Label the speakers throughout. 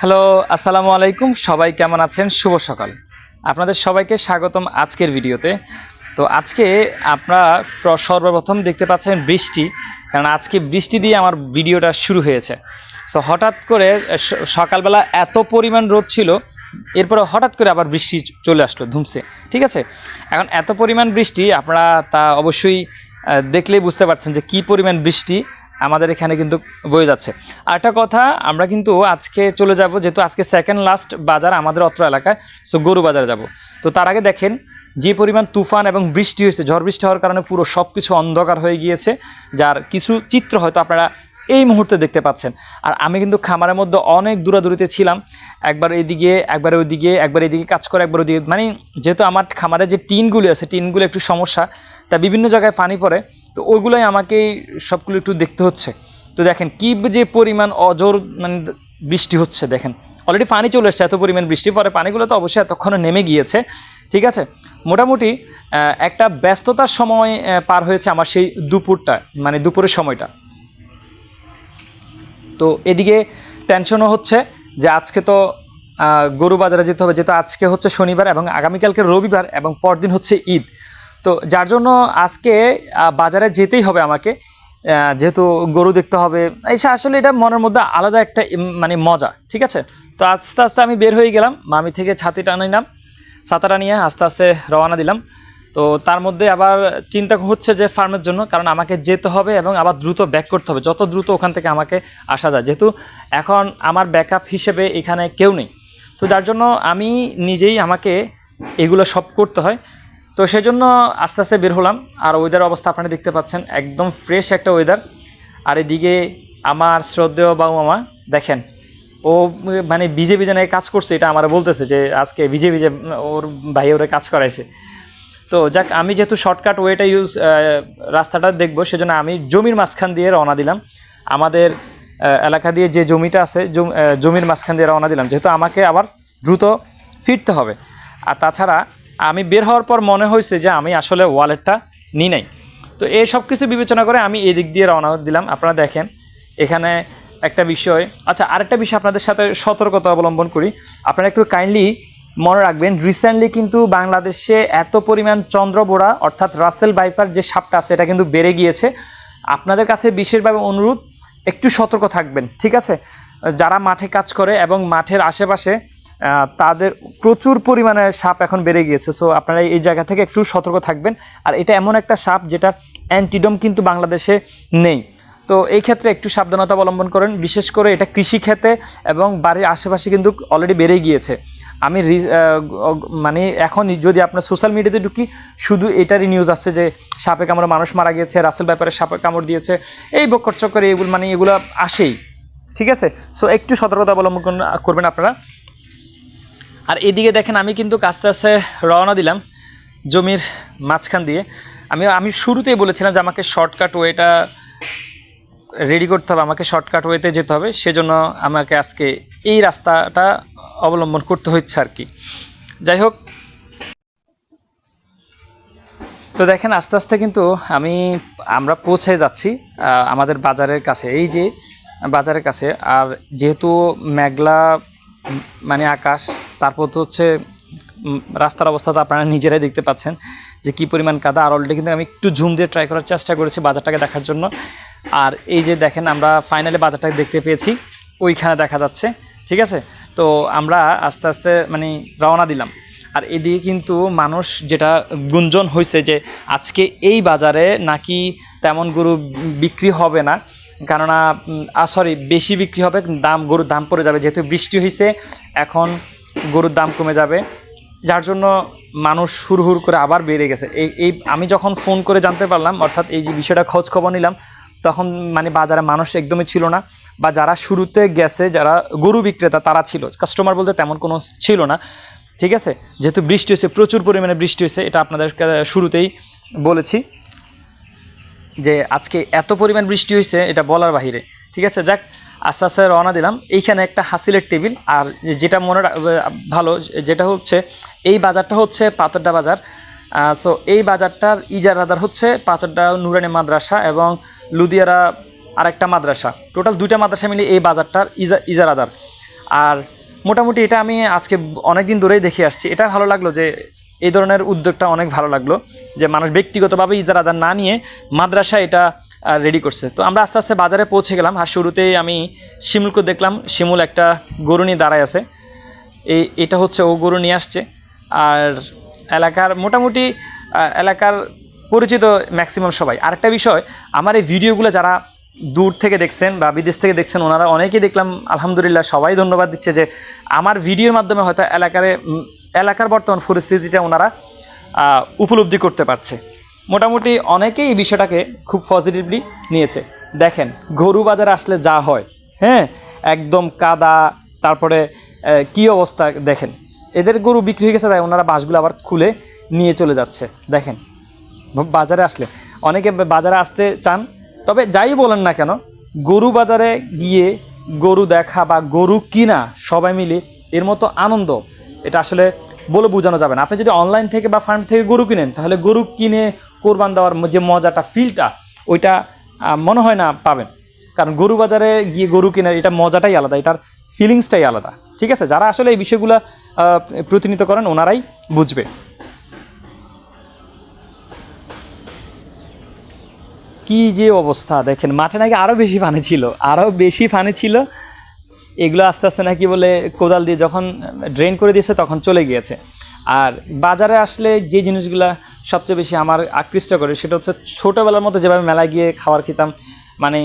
Speaker 1: Hello, আসসালামু আলাইকুম। সবাই কেমন আছেন? শুভ সকাল। আপনাদের সবাইকে স্বাগতম আজকের ভিডিওতে। তো আজকে আপনারা সর্বপ্রথম দেখতে পাচ্ছেন বৃষ্টি, কারণ আজকে বৃষ্টি দিয়ে আমার ভিডিওটা শুরু হয়েছে। সো হঠাৎ করে সকালবেলা এত পরিমাণ রোদ ছিল, এরপরে হঠাৎ করে আবার বৃষ্টি চলে আসলো ধুমসে ঠিক আছে? এখন এত পরিমাণ বৃষ্টি, আপনারা তা অবশ্যই দেখলেই বুঝতে পারছেন যে কী পরিমাণ বৃষ্টি আমাদের এখানে কিন্তু বয়ে যাচ্ছে। আর একটা কথা, আমরা কিন্তু আজকে চলে যাব, যেহেতু আজকে সেকেন্ড লাস্ট বাজার আমাদের অত্র এলাকায় সো গরু বাজারে যাব। তো তার আগে দেখেন, যে পরিমাণ তুফান এবং বৃষ্টি হয়েছে, ঝড় বৃষ্টি হওয়ার কারণে পুরো সব কিছু অন্ধকার হয়ে গিয়েছে, যার কিছু চিত্র হয়তো আপনারা এই মুহূর্তে দেখতে পাচ্ছেন। আর আমি কিন্তু খামারের মধ্যে অনেক দূরাদূরিতে ছিলাম। একবার এইদিকে একবার ওইদিকে, একবার এদিকে কাজ করে, একবার ওইদিকে মানে যেহেতু আমার খামারে যে টিনগুলি আছে, টিনগুলো একটু সমস্যা, তা বিভিন্ন জায়গায় পানি পড়ে, তো ওইগুলোই আমাকে সবগুলো একটু দেখতে হচ্ছে। তো দেখেন কী যে পরিমাণ অজর মানে বৃষ্টি হচ্ছে, দেখেন। অলরেডি পানি চলে এসছে, এত পরিমাণ বৃষ্টি, পরে পানিগুলো তো অবশ্যই এতক্ষণে নেমে গিয়েছে, ঠিক আছে? মোটামুটি একটা ব্যস্ততার সময় পার হয়েছে আমার সেই দুপুরটা মানে দুপুরের সময়টা। তো এদিকে টেনশনও হচ্ছে যে আজকে তো গরু বাজারে যেতে হবে, যেহেতু আজকে হচ্ছে শনিবার এবং আগামীকালকে রবিবার এবং পরদিন হচ্ছে ঈদ। তো যার জন্য আজকে বাজারে যেতেই হবে আমাকে। যেহেতু গরু দেখতে হবে এই আসলে এটা মনের মধ্যে আলাদা একটা মানে মজা, ঠিক আছে? তো আস্তে আস্তে আমি বের হয়ে গেলাম, মামি থেকে ছাতিটা নিলাম ছাতাটা নিয়ে আস্তে আস্তে রওনা দিলাম। তো তার মধ্যে আবার চিন্তা হচ্ছে যে ফার্মের জন্য, কারণ আমাকে যেতে হবে এবং আবার দ্রুত ব্যাক করতে হবে। যত দ্রুত ওখান থেকে আমাকে আসা যায়। যেহেতু এখন আমার ব্যাকআপ হিসেবে এখানে কেউ নেই। তো যার জন্য আমি নিজেই আমাকে এগুলো সব করতে হয়। তো সেই জন্য আস্তে আস্তে বের হলাম। আর ওয়েদার অবস্থা আপনারা দেখতে পাচ্ছেন, একদম ফ্রেশ একটা ওয়েদার আর এদিকে আমার শ্রদ্ধেয় বাবু মামা দেখেন, ও মানে ভিজে ভিজে কাজ করছে, এটা আমার বলতেছে যে আজকে ভিজে ভিজে ওর ভাই ওরে কাজ করাইছে। তো যাক, আমি যেহেতু শর্টকাট ওয়েটা ইউজ রাস্তাটা দেখব, সেজন্য আমি জমির মাঝখান দিয়ে রওনা দিলাম। আমাদের এলাকা দিয়ে যে জমিটা আছে জমির মাঝখান দিয়ে রওনা দিলাম। যেহেতু আমাকে আবার দ্রুত ফিরতে হবে। আর তাছাড়া আমি বের হওয়ার পর মনে হয়েছে যে আমি আসলে ওয়ালেটটা নিই নাই। তো এই সব কিছু বিবেচনা করে আমি এই দিক দিয়ে রওনা দিলাম। আপনারা দেখেন, এখানে একটা বিষয় আচ্ছা আরেকটা বিষয় আপনাদের সাথে সতর্কতা অবলম্বন করি। আপনারা একটু কাইন্ডলি মনে রাখবেন রিসেন্টলি কিন্তু বাংলাদেশে এত পরিমাণ চন্দ্রবোড়া, অর্থাৎ রাসেল বাইপার যে সাপটা আছে, এটা কিন্তু বেড়ে গিয়েছে। আপনাদের কাছে বিশেষভাবে অনুরোধ, একটু সতর্ক থাকবেন, ঠিক আছে? যারা মাঠে কাজ করে এবং মাঠের আশেপাশে তাদের প্রচুর পরিমাণে সাপ এখন বেড়ে গিয়েছে। সো আপনারা এই জায়গা থেকে একটু সতর্ক থাকবেন। আর এটা এমন একটা সাপ যেটা অ্যান্টিডোম কিন্তু বাংলাদেশে নেই। তো এই ক্ষেত্রে একটু সাবধানতা অবলম্বন করেন। বিশেষ করে এটা কৃষি ক্ষেত্রে এবং বাড়ির আশেপাশে কিন্তু অলরেডি বেড়ে গিয়েছে। আমি মানে এখন যদি আপনার সোশ্যাল মিডিয়াতে ঢুকি, শুধু এটারই নিউজ আসছে যে সাপে কামড়ে মানুষ মারা গিয়েছে, রাসেল ব্যাপারে সাপে কামড় দিয়েছে, এই বক্কর চক্কর এগুলো মানে এগুলো আসেই। ঠিক আছে? সো একটু সতর্কতা অবলম্বন করবেন আপনারা। আর এদিকে দেখেন, আমি কিন্তু আস্তে আস্তে রওনা দিলাম জমির মাঝখান দিয়ে। আমি আমি শুরুতেই বলেছিলাম যে আমাকে শর্টকাট ওয়েটা রেডি করতে হবে, আমাকে শর্টকাট ওয়েতে যেতে হবে, সেজন্য আমাকে আজকে এই রাস্তাটা অবলম্বন করতে হচ্ছে আর কি। যাই হোক, তো দেখেন আস্তে আস্তে কিন্তু আমি, আমরা পৌঁছে যাচ্ছি আমাদের বাজারের কাছে। এই যে বাজারের কাছে, আর যেহেতু মেঘলা মানে আকাশ, তারপর তো হচ্ছে রাস্তার অবস্থা তো আপনারা নিজেরাই দেখতে পাচ্ছেন যে কী পরিমাণ কাদা। আর অলরেডি কিন্তু আমি একটু ঝুম দিয়ে ট্রাই করার চেষ্টা করেছি বাজারটাকে দেখার জন্য। আর এই যে দেখেন, আমরা ফাইনালি বাজারটাকে দেখতে পেয়েছি। ওইখানে দেখা যাচ্ছে, ঠিক আছে? তো আমরা আস্তে আস্তে মানে রওনা দিলাম। আর এদিকে কিন্তু মানুষ যেটা গুঞ্জন হয়েছে যে আজকে এই বাজারে নাকি তেমন গরু বিক্রি হবে না। কেননা সরি বেশি বিক্রি হবে, দাম গরুর দাম পড়ে যাবে। যেহেতু বৃষ্টি হয়েছে এখন গরুর দাম কমে যাবে। যার জন্য মানুষ হুর করে আবার বেড়ে গেছে। এই এই আমি যখন ফোন করে জানতে পারলাম, অর্থাৎ এই যে বিষয়টা খোঁজ খবর নিলাম, তখন মানে বাজারে মানুষ একদমই ছিল না, বা যারা শুরুতে গেছে, যারা গরু বিক্রেতা, তারা ছিল। কাস্টমার বলতে তেমন কোনো ছিল না। ঠিক আছে? যেহেতু বৃষ্টি হয়েছে, প্রচুর পরিমাণে বৃষ্টি হয়েছে, এটা আপনাদের শুরুতেই বলেছি যে আজকে এত পরিমাণ বৃষ্টি হয়েছে, এটা বলার বাহিরে। ঠিক আছে? যাক আস্তে আস্তে রওনা দিলাম। এইখানে একটা হাসিলের টেবিল আর যেটা মনে ভালো, যেটা হচ্ছে এই বাজারটা হচ্ছে পাথরডা বাজার। সো এই বাজারটার ইজারাদার হচ্ছে পাথরডা নুরানি মাদ্রাসা এবং লুদিয়ারা আরেকটা মাদ্রাসা। টোটাল দুইটা মাদ্রাসা মিলে এই বাজারটার ইজা ইজারাদার। আর মোটামুটি এটা আমি আজকে অনেক দিন ধরেই দেখে আসছি। এটা ভালো লাগল যে এই ধরনের উদ্যোগটা অনেক ভালো লাগল যে মানুষ ব্যক্তিগতভাবে ইজারা আদান না নিয়ে মাদ্রাসা এটা রেডি করছে। তো আমরা আস্তে আস্তে বাজারে পৌঁছে গেলাম আর শুরুতেই আমি শিমুলকে দেখলাম। শিমুল একটা গরু নিয়ে দাঁড়ায় আছে। এই, এটা হচ্ছে ও গরু নিয়ে আসছে। আর এলাকার মোটামুটি এলাকার পরিচিত ম্যাক্সিমাম সবাই। আরেকটা বিষয়, আমার এই ভিডিওগুলো যারা দূর থেকে দেখছেন বা বিদেশ থেকে দেখছেন, ওনারা অনেকেই দেখলাম, আলহামদুলিল্লাহ সবাই ধন্যবাদ দিচ্ছে যে আমার ভিডিওর মাধ্যমে হয়তো এলাকার এলাকার বর্তমান পরিস্থিতিটা ওনারা উপলব্ধি করতে পারছে। মোটামুটি অনেকেই এই বিষয়টাকে খুব পজিটিভলি নিয়েছে। দেখেন, গরু বাজারে আসলে যা হয় হ্যাঁ? একদম কাদা, তারপরে কি অবস্থা দেখেন। এদের গরু বিক্রি হয়ে গেছে, তাই ওনারা বাঁশগুলো আবার খুলে নিয়ে চলে যাচ্ছে। দেখেন, বাজারে আসলে অনেকে বাজারে আসতে চান, তবে যাই বলেন না কেন, গরু বাজারে গিয়ে গরু দেখা বা গরু কিনা সবাই মিলে এর মতো আনন্দ, এটা আসলে বলে বোঝানো যাবে না। আপনি যদি অনলাইন থেকে বা ফার্ম থেকে গরু কিনেন, তাহলে গরু কিনে কোরবান দেওয়ার যে মজাটা ফিলটা ওইটা মনে হয় না পাবেন। কারণ গরু বাজারে গিয়ে গরু কেনার এটা মজাটাই আলাদা, এটার ফিলিংসটাই আলাদা। ঠিক আছে? যারা আসলে এই বিষয়গুলো প্রতিনিধিত্ব করেন, ওনারাই বুঝবে। কি যে অবস্থা, দেখেন, মাঠে নাকি আরও বেশি পানি ছিল আরও বেশি পানি ছিল এগুলো আস্তে আস্তে নাকি বলে কোদাল দিয়ে যখন ড্রেন করে দিয়েছে তখন চলে গিয়েছে। আর বাজারে আসলে যে জিনিসগুলো সবচেয়ে বেশি আমার আকৃষ্ট করে সেটা হচ্ছে ছোটোবেলার মতো যেভাবে মেলায় গিয়ে খাবার খেতাম মানে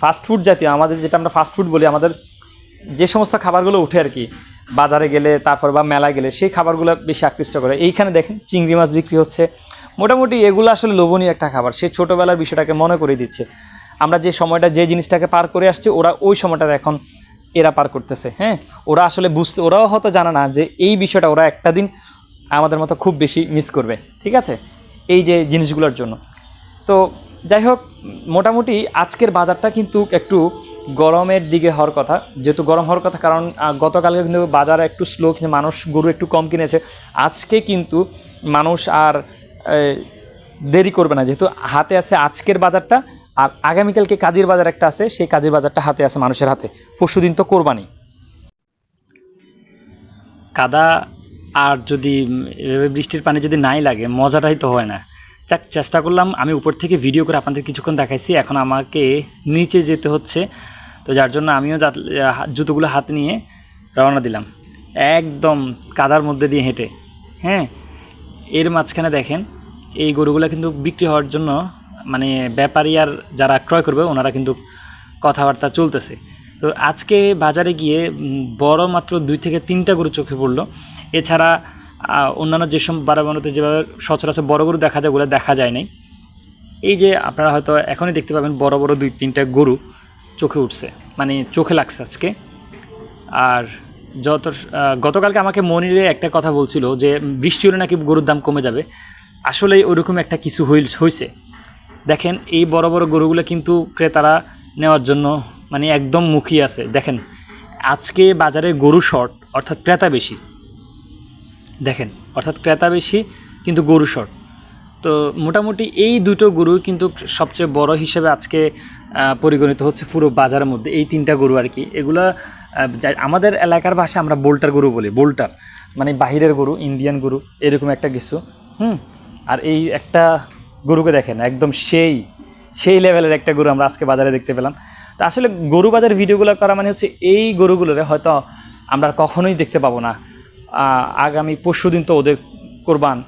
Speaker 1: ফাস্ট ফুড জাতীয়, আমাদের যেটা আমরা ফাস্ট ফুড বলি, আমাদের যে সমস্ত খাবারগুলো উঠে আর কি, বাজারে গেলে তারপর বা মেলায় গেলে সেই খাবারগুলো বেশি আকৃষ্ট করে। এইখানে দেখেন চিংড়ি মাছ বিক্রি হচ্ছে। মোটামুটি এগুলো আসলে লোভনীয় একটা খাবার, সে ছোটোবেলার বিষয়টাকে মনে করে দিচ্ছে। আমরা যে সময়টা যে জিনিসটাকে পার করে আসছি, ওরা ওই সময়টা এখন এরা পার করতেছে হ্যাঁ? ওরা আসলে বুঝতে, ওরাও হয়তো জানে না যে এই বিষয়টা ওরা একটা দিন আমাদের মতো খুব বেশি মিস করবে, ঠিক আছে? এই যে জিনিসগুলোর জন্য। তো যাই হোক, মোটামুটি আজকের বাজারটা কিন্তু একটু গরমের দিকে হওয়ার কথা। যেহেতু গরম হওয়ার কথা, কারণ গতকালকে কিন্তু বাজার একটু স্লো কিন্তু মানুষ গরু একটু কম কিনেছে। আজকে কিন্তু মানুষ আর দেরি করবে না। যেহেতু হাতে আছে আজকের বাজারটা আর আগামীকালকে কাজের বাজার একটা আছে, সেই কাজের বাজারটা হাতে আছে মানুষের হাতে। পরশুদিন তো কোরবানি। কাদা আর যদি এভাবে বৃষ্টির পানি যদি নাই লাগে, মজাটাই তো হয় না। যাক, চেষ্টা করলাম, আমি উপর থেকে ভিডিও করে আপনাদের কিছুক্ষণ দেখাইছি, এখন আমাকে নিচে যেতে হচ্ছে। তো যার জন্য আমিও জুতোগুলো হাত নিয়ে রওনা দিলাম। একদম কাদার মধ্যে দিয়ে হেঁটে। হ্যাঁ এর মাঝখানে দেখেন, এই গরুগুলো কিন্তু বিক্রি হওয়ার জন্য মানে ব্যাপারী আর যারা ক্রয় করবে, ওনারা কিন্তু কথাবার্তা চলতেছে। তো আজকে বাজারে গিয়ে বড় মাত্র দুই থেকে তিনটা গরু চোখে পড়ল। এছাড়া অন্যান্য যেসব বারাবানোতে যেভাবে সচরাচর বড় গরু দেখা যায়, ওগুলো দেখা যায় নাই। এই যে আপনারা হয়তো এখনই দেখতে পাবেন, বড় বড় দুই তিনটা গরু চোখে উঠছে। মানে চোখে লাগছে আজকে। আর যত গতকালকে আমাকে মনিরে একটা কথা বলছিল যে, বৃষ্টি হলে নাকি গরুর দাম কমে যাবে। আসলে ওইরকম একটা কিছু হইল হয়েছে দেখেন, এই বড় বড় গরুগুলো কিন্তু ক্রেতারা নেওয়ার জন্য মানে একদম মুখিয়ে আছে। দেখেন, আজকে বাজারে গরু শর্ট অর্থাৎ ক্রেতা বেশি। দেখেন, অর্থাৎ ক্রেতা বেশি, কিন্তু গরু শর্ট তো মোটামুটি এই দুটো গরু কিন্তু সবচেয়ে বড় হিসেবে আজকে পরিগণিত হচ্ছে পুরো বাজারের মধ্যে। এই তিনটা গরু আর কি। এগুলো আমাদের এলাকার ভাষায় আমরা বোল্টার গরু বলি, বোল্টার। মানে বাহিরের গরু, ইন্ডিয়ান গরু, এরকম একটা কিছু। হুম? আর এই একটা গরুকে দেখেন, একদম সেই সেই লেভেলের একটা গরু আমরা আজকে বাজারে দেখতে পেলাম। তো আসলে গরু বাজার ভিডিওগুলো করা মানে হচ্ছে এই গরুগুলোরে হয়তো আমরা কখনোই দেখতে পাবো না। আগামী পরশু দিন তো ওদের কোরবান।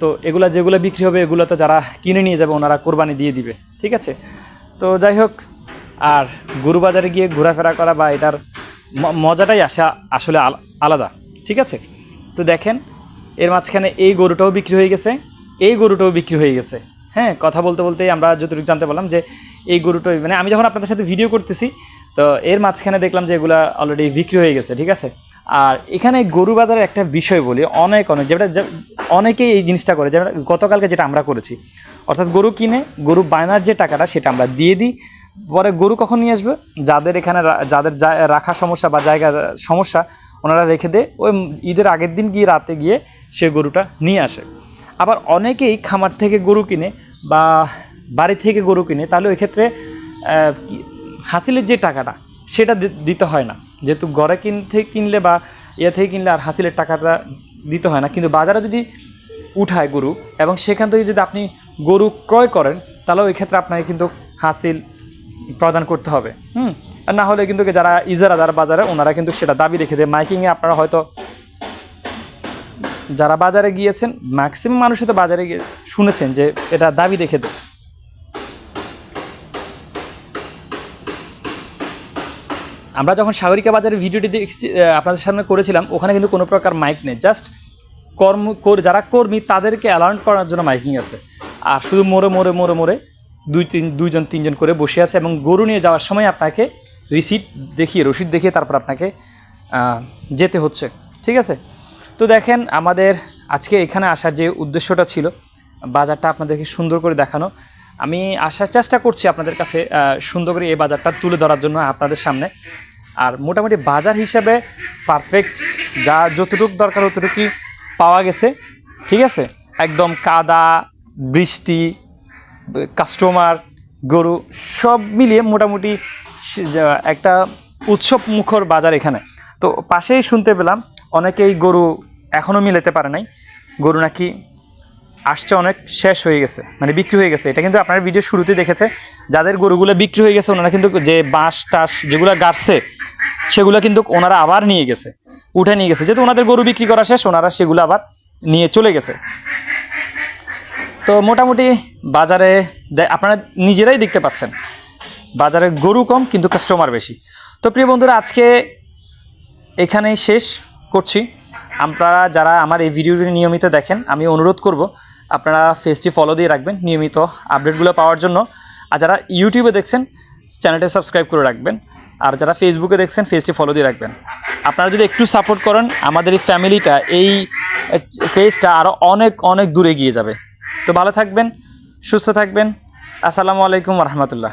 Speaker 1: তো এগুলা যেগুলো বিক্রি হবে, এগুলো তো যারা কিনে নিয়ে যাবে, ওনারা কোরবানি দিয়ে দিবে, ঠিক আছে? তো যাই হোক, আর গরু বাজারে গিয়ে ঘোরাফেরা করা বা এটার মজাটাই আসা আসলে আল- আলাদা, ঠিক আছে? তো দেখেন, এর মাঝখানে এই গরুটাও বিক্রি হয়ে গেছে। এই গরুটাও বিক্রি হয়ে গেছে। হ্যাঁ কথা বলতে বলতেই আমরা যতটুকু জানতে পারলাম যে এই গরুটাই মানে আমি যখন আপনাদের সাথে ভিডিও করতেছি, তো এর মাঝখানে দেখলাম যে এগুলা অলরেডি বিক্রি হয়ে গেছে, ঠিক আছে? আর এখানে গরু বাজারের একটা বিষয় বলি, অনেক অনেক, যেটা অনেকেই এই জিনিসটা করে যেটা গতকালকে যেটা আমরা করেছি। অর্থাৎ গরু কিনে, গরু বায়নার যে টাকাটা, সেটা আমরা দিয়ে দিই। পরে গরু কখন নিয়ে আসবে? যাদের এখানে যাদের রাখা সমস্যা বা জায়গার সমস্যা, ওনারা রেখে দেয়। ওই ঈদের আগের দিন গিয়ে, রাতে গিয়ে সে গরুটা নিয়ে আসে। আবার অনেকেই খামার থেকে গরু কিনে বা বাড়ি থেকে গরু কিনে, তাহলে ওই ক্ষেত্রে হাসিলের যে টাকাটা, সেটা দিতে হয় না। যেহেতু ঘরে থেকে কিনলে বা ইয়ে থেকে কিনলে আর হাসিলের টাকাটা দিতে হয় না। কিন্তু বাজারে যদি উঠায় গরু এবং সেখান থেকে যদি আপনি গরু ক্রয় করেন তাহলে ওই ক্ষেত্রে আপনাকে কিন্তু হাসিল প্রদান করতে হবে। হুম? না হলে কিন্তু যারা ইজারাদার বাজারে, ওনারা কিন্তু সেটা দাবি রেখে দেয়। মাইকিংয়ে আপনারা হয়তো যারা বাজারে গিয়েছেন ম্যাক্সিমাম মানুষই তো বাজারে গিয়ে শুনেছেন যে এটা দাবি রেখে দেয়। আমরা যখন সাগরিকা বাজারের ভিডিওটি দেখছি আপনাদের সামনে করেছিলাম, ওখানে কিন্তু কোনো প্রকার মাইক নেই। জাস্ট কর্ম, কর- যারা কর্মী, তাদেরকে অ্যালাউন্ট করার জন্য মাইকিং আছে। আর শুধু মোড়ে মোড়ে মোড়ে মোড়ে দুই তিন, দুইজন, তিনজন করে বসে আছে এবং গরু নিয়ে যাওয়ার সময় আপনাকে রিসিট দেখিয়ে, রসিদ দেখিয়ে তারপর আপনাকে যেতে হচ্ছে। ঠিক আছে? তো দেখেন আমাদের আজকে এখানে আসার যে উদ্দেশ্যটা ছিল, বাজারটা আপনাদেরকে সুন্দর করে দেখানো। আমি আসার চেষ্টা করছি আপনাদের কাছে সুন্দর করে এই বাজারটা তুলে ধরার জন্য আপনাদের সামনে। আর মোটামুটি বাজার হিসাবে পারফেক্ট যা যতটুকু দরকার ততটুকুই পাওয়া গেছে, ঠিক আছে? একদম কাদা, বৃষ্টি কাস্টমার গরু, সব মিলিয়ে মোটামুটি একটা উৎসব মুখর বাজার এখানে। তো পাশেই শুনতে পেলাম অনেকেই গরু এখনও মিলাতে পারে নাই। গরু নাকি আসছে অনেক, শেষ হয়ে গেছে মানে বিক্রি হয়ে গেছে। এটা কিন্তু আপনার ভিডিও শুরুতে দেখেছে, যাদের গরুগুলো বিক্রি হয়ে গেছে, ওনারা কিন্তু যে বাঁশ, টাস যেগুলো গাড়ছে, সেগুলো কিন্তু ওনারা আবার নিয়ে গেছে, উঠে নিয়ে গেছে। যেহেতু ওনাদের গরু বিক্রি করা শেষ, ওনারা সেগুলো আবার নিয়ে চলে গেছে। তো মোটামুটি বাজারে আপনারা নিজেরাই দেখতে পাচ্ছেন, বাজারে গরু কম কিন্তু কাস্টমার বেশি। তো প্রিয় বন্ধুরা, আজকে এখানেই শেষ। করছি। আপনারা যারা আমার এই ভিডিওটি নিয়মিত দেখেন, আমি অনুরোধ করব, আপনারা ফেসটি ফলো দিয়ে রাখবেন নিয়মিত আপডেটগুলো পাওয়ার জন্য। আর যারা ইউটিউবে দেখছেন চ্যানেলটি সাবস্ক্রাইব করে রাখবেন। আর যারা ফেসবুকে দেখছেন ফেসটি ফলো দিয়ে রাখবেন। আপনারা যদি একটু সাপোর্ট করেন, আমাদের এই ফ্যামিলিটা এই ফেসটা আরও অনেক অনেক দূরে গিয়ে যাবে। তো ভালো থাকবেন, সুস্থ থাকবেন। আসসালামু আলাইকুম রহমতুল্লাহ।